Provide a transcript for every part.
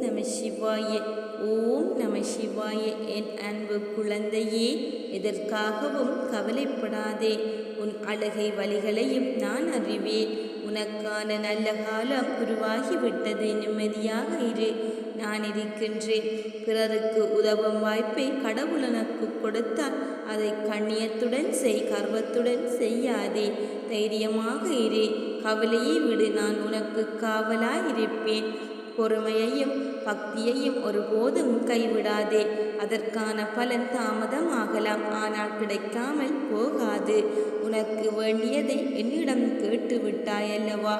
நம சிவாய ஓம் நம சிவாய. என் அன்பு குழந்தையே எதற்காகவும் கவலைப்படாதே. உன் அழகை வழிகளையும் நான் அறிவேன். உனக்கான நல்ல காலம் உருவாகிவிட்டது. நிம்மதியாக இரு. நான் இருக்கின்றேன். பிறருக்கு உதவும் வாய்ப்பை கடவுள் உனக்கு கொடுத்தால் அதை கண்ணியத்துடன் செய் கர்வத்துடன் செய்யாதே. தைரியமாக இரு. கவலையை விடு. நான் உனக்கு காவலாயிருப்பேன் பொறுமையையும் பக்தியையும் ஒருபோதும் கைவிடாதே. அதற்கான பலன் தாமதமாகலாம் ஆனால் கிடைக்காமல் போகாது. உனக்கு வேண்டியதை என்னிடம் கேட்டு விட்டாயல்லவா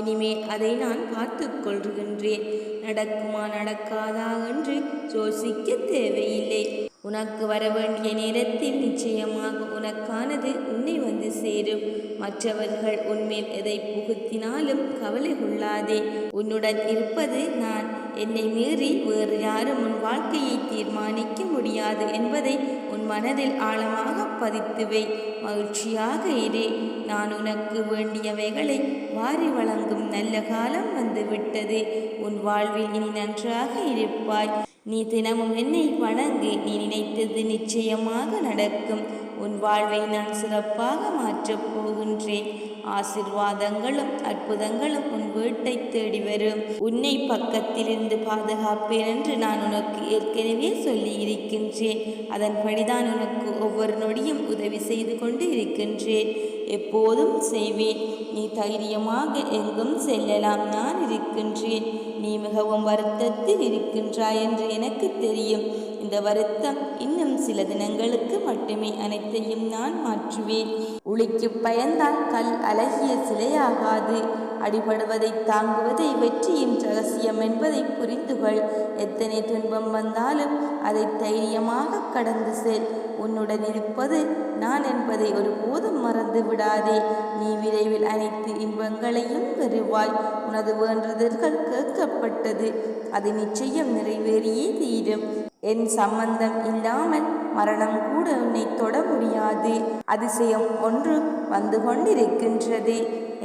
இனிமேல் அதை நான் பார்த்து கொள்கின்றேன். நடக்குமா நடக்காதா என்று யோசிக்க தேவையில்லை. உனக்கு வர வேண்டிய நேரத்தில் நிச்சயமாக உனக்கானது உன்னை வந்து சேரும். மற்றவர்கள் உன்மேல் எதை புகுத்தினாலும் கவலை கொள்ளாதே. உன்னுடன் இருப்பது நான். என்னை மீறி வேறு யாரும் உன் வாழ்க்கையை தீர்மானிக்க முடியாது என்பதை உன் மனதில் ஆழமாக பதித்துவை. மகிழ்ச்சியாக இரு. நான் உனக்கு வேண்டியவைகளை வாரி வழங்கும் நல்ல காலம் வந்துவிட்டது. உன் வாழ்வில் இனி நன்றாக இருப்பாய். நீ தினமும் என்னை வணங்கி நீ நினைத்தது நிச்சயமாக நடக்கும். உன் வாழ்வை நான் சிறப்பாக மாற்றப் போகின்றேன். ஆசிர்வாதங்களும் அற்புதங்களும் உன் வீட்டை தேடி வரும். உன்னை பக்கத்திலிருந்து பாதுகாப்பேன் என்று நான் உனக்கு ஏற்கனவே சொல்லி இருக்கின்றேன் அதன்படிதான் உனக்கு ஒவ்வொரு நொடியும் உதவி செய்து கொண்டு இருக்கின்றேன். எப்போதும் செய்வேன். நீ தைரியமாக எங்கும் செல்லலாம். நான் இருக்கின்றேன். நீ மிகவும் வருத்தத்தில் இருக்கின்றாய் என்று எனக்கு தெரியும். இந்த வருத்தம் இன்னும் சில தினங்களுக்கு மட்டுமே அனைத்தையும் நான் மாற்றுவேன். உளிக்கு பயந்தால் கல் அழகிய சிலையாகாது. அடிபடுவதை தாங்குவதை வெற்றியின் ரகசியம் என்பதை புரிந்துகொள். எத்தனை துன்பம் வந்தாலும் அதை தைரியமாக கடந்து செல். உன்னுடன் இருப்பது நான் என்பதை ஒருபோதும் மறந்து விடாதே. நீ விரைவில் அனைத்து இன்பங்களையும் பெறுவாய். உனது வேண்டுதல்கள் கேட்கப்பட்டது. அது நிச்சயம் நிறைவேறியே தீரும். என் சம்பந்தம் இல்லாமல் மரணம் கூட உன்னை தொட முடியாது. அதிசயம் ஒன்று வந்து கொண்டிருக்கின்றது.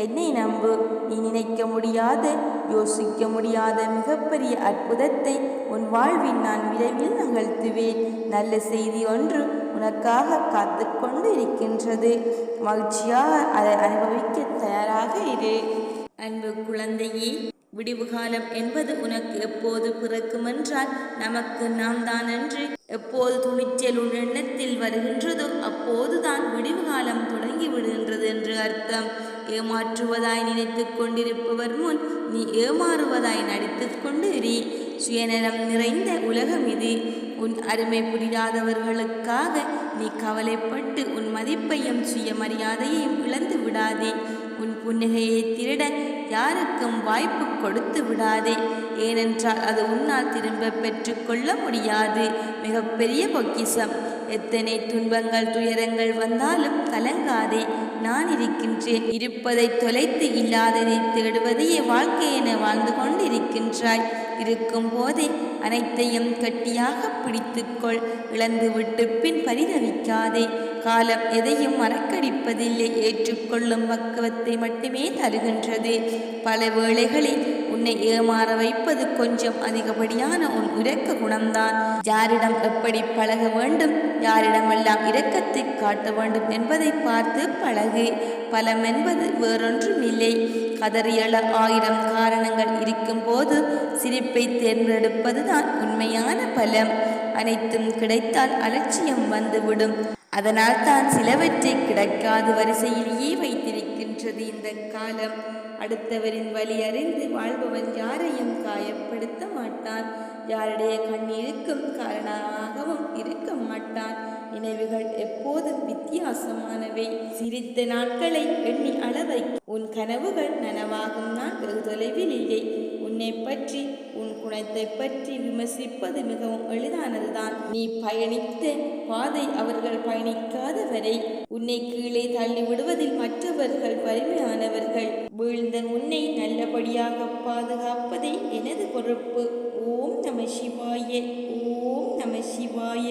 என்னை நம்பு. நீ நினைக்க முடியாத. யோசிக்க முடியாத மிகப்பெரிய அற்புதத்தை உன் வாழ்வில் நான் விரைவில் நிகழ்த்துவேன் நல்ல செய்தி ஒன்று உனக்காக காத்து கொண்டு இருக்கின்றது மகிழ்ச்சியாக அதை அனுபவிக்க தயாராக இரு. அன்பு குழந்தையே விடிவுகாலம் என்பது உனக்கு எப்போது பிறக்குமென்றால் நமக்கு நாம் தான் என்று எப்போது துணிச்சல் உன் எண்ணத்தில் வருகின்றதோ அப்போதுதான் விடிவு காலம் தொடங்கி விடுகின்றது என்று அர்த்தம். ஏமாற்றுவதாய் நினைத்து கொண்டிருப்பவர் முன் நீ ஏமாறுவதாய் நடித்துக் கொண்டு இரு சுயநலம் நிறைந்த உலகம் இது. உன் அருமை புரியாதவர்களுக்காக நீ கவலைப்பட்டு உன் மதிப்பையும் சுயமரியாதையையும் இழந்து விடாதே புன்னகையை திருட யாருக்கும் வாய்ப்பு கொடுத்து விடாதே. ஏனென்றால் அது உன்னால் திரும்ப பெற்றுக்கொள்ள முடியாது. மிகப்பெரிய பொக்கிசம் எத்தனை துன்பங்கள் துயரங்கள் வந்தாலும் கலங்காதே. நான் இருக்கின்றேன். இருப்பதை தொலைத்து இல்லாததை தேடுவதையே வாழ்க்கை என வாழ்ந்து கொண்டிருக்கின்றாய். இருக்கும் போதே அனைத்தையும் கட்டியாக பிடித்துக்கொள். இழந்துவிட்டு பின் பரிதவிக்காதே. காலம் எதையும் மறக்கடிப்பதில்லை. ஏற்றுக்கொள்ளும் பக்குவத்தை மட்டுமே தருகின்றது. பல வேளைகளில் உன்னை ஏமாற வைப்பது கொஞ்சம் அதிகப்படியான உன் இரக்க குணம்தான். யாரிடம் எப்படி பழக வேண்டும்? யாரிடமெல்லாம் இரக்கத்தை காட்ட வேண்டும் என்பதை பார்த்து பழகு. பலம் என்பது வேறொன்றும் இல்லை கதறியள ஆயிரம் காரணங்கள் இருக்கும்போது சிரிப்பை தேர்ந்தெடுப்பதுதான் உண்மையான பலம். அனைத்தும் கிடைத்தால் அலட்சியம் வந்துவிடும். அதனால் தான் சிலவற்றை கிடைக்காது வரிசையிலேயே பெற்றது இந்த காலம். அடுத்தவரின் வழி அறிந்து வாழ்பவன் யாரையும் காயப்படுத்த மாட்டான். யாருடைய கண்ணீருக்கும் காரணமாகவும் இருக்க மாட்டான். நினைவுகள் எப்போதும் வித்தியாசமானவை. சிரித்த நாட்களை எண்ணி அளவை. உன் கனவுகள் நனவாகும். நான் வெகு தொலைவில் இல்லை. உன்னை பற்றி உன் குணத்தை பற்றி விமர்சிப்பது மிகவும் எளிதானதுதான். நீ பயணித்த பாதை அவர்கள் பயணிக்காத வரை உன்னை கீழே தள்ளி விடுவதில் மற்றவர்கள் வலிமையானவர்கள் வீழ்ந்த உன்னை நல்லபடியாக பாதுகாப்பதே எனது பொறுப்பு. ஓம் நம சிவாய ஓம் நம சிவாய.